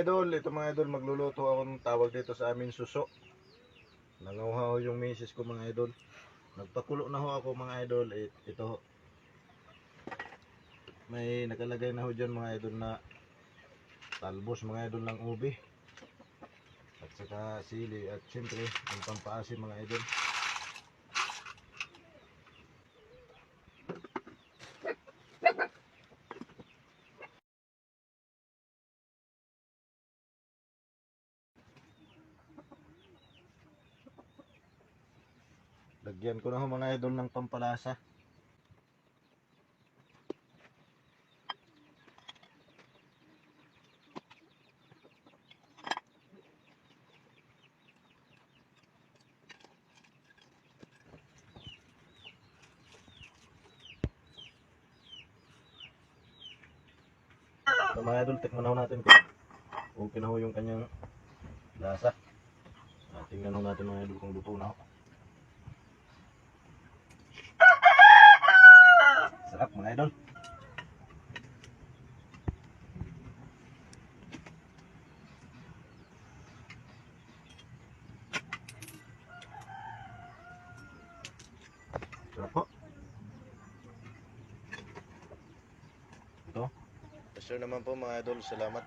idol, ito mga idol, magluluto ako ng tawag dito sa amin suso. Nanguhaw yung misis ko mga idol. Nagpakulo na ho ako mga idol. Eh, ito. May nakalagay na ho dyan mga idol na talbos mga idol ng ubi. At saka sili at siyempre yung pampaasim mga idol. Lagyan ko na ho mga idol ng pampalasa. So mga idol, tikman na natin kung okay na ho yung kanyang lasa. Ah, tingnan ho natin mga idol kung luto na ho. Mga idol. Sarap po. Ito. Sure naman po mga idol, salamat.